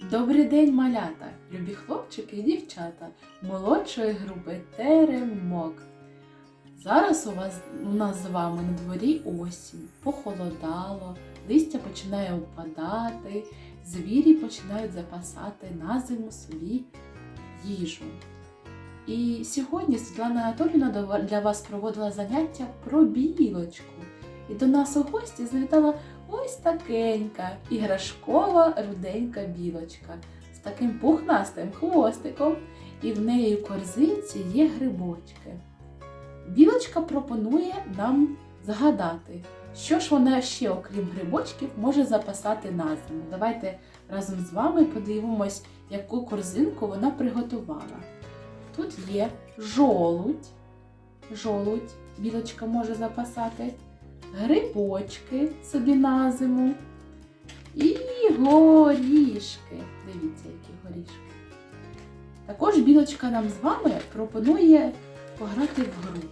Добрий день, малята, любі хлопчики і дівчата молодшої групи Теремок. Зараз у вас у нас з вами на дворі осінь, похолодало, листя починає опадати, звірі починають запасати на зиму собі їжу. І сьогодні Світлана Анатоліївна для вас проводила заняття про білочку. І до нас у гості завітала ось такенька іграшкова руденька білочка з таким пухнастим хвостиком, і в неї в корзинці є грибочки. Білочка пропонує нам згадати, що ж вона ще, окрім грибочків, може запасати на зиму. Давайте разом з вами подивимось, яку корзинку вона приготувала. Тут є жолудь. Жолудь білочка може запасати грибочки собі на зиму і горішки. Дивіться, які горішки. Також білочка нам з вами пропонує пограти в гру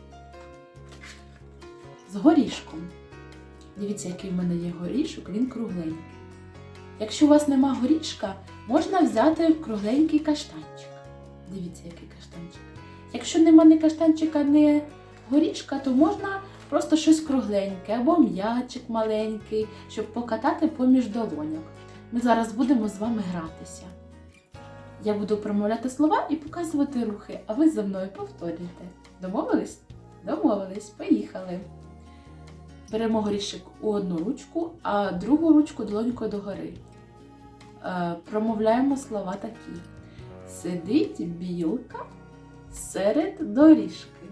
з горішком. Дивіться, який в мене є горішок, він кругленький. Якщо у вас нема горішка, можна взяти кругленький каштанчик. Дивіться, який каштанчик. Якщо нема ні каштанчика, ні горішка, то можна просто щось кругленьке або м'ячик маленький, щоб покатати поміж долоньок. Ми зараз будемо з вами гратися. Я буду промовляти слова і показувати рухи, а ви за мною повторюйте. Домовились? Домовились, поїхали. Беремо горішок у одну ручку, а другу ручку долонькою догори. Е, Промовляємо слова такі: Сидить білка серед доріжки,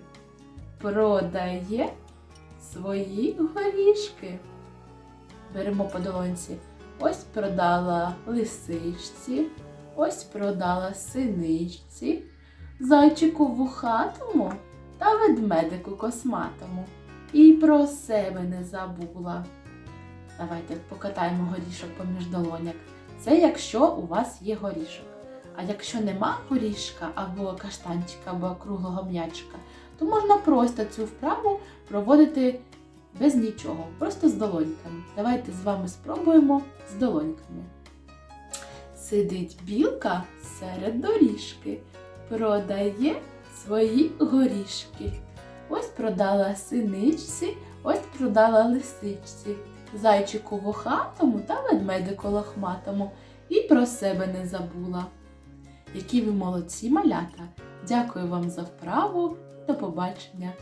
продає свої горішки. Беремо по долонці. Ось продала лисичці, ось продала синичці, зайчику вухатому та ведмедику косматому. І про себе не забула. Давайте покатаємо горішок поміж долоняк. Це якщо у вас є горішок. А якщо нема горішка або каштанчика, або круглого м'ячика, то можна просто цю вправу проводити без нічого, просто з долоньками. Давайте з вами спробуємо з долоньками. Сидить білка серед доріжки, продає свої горішки. Ось продала синичці, ось продала лисичці, зайчику вухатому та ведмедику лохматому і про себе не забула. Які ви молодці малята! Дякую вам за вправу. До побачення!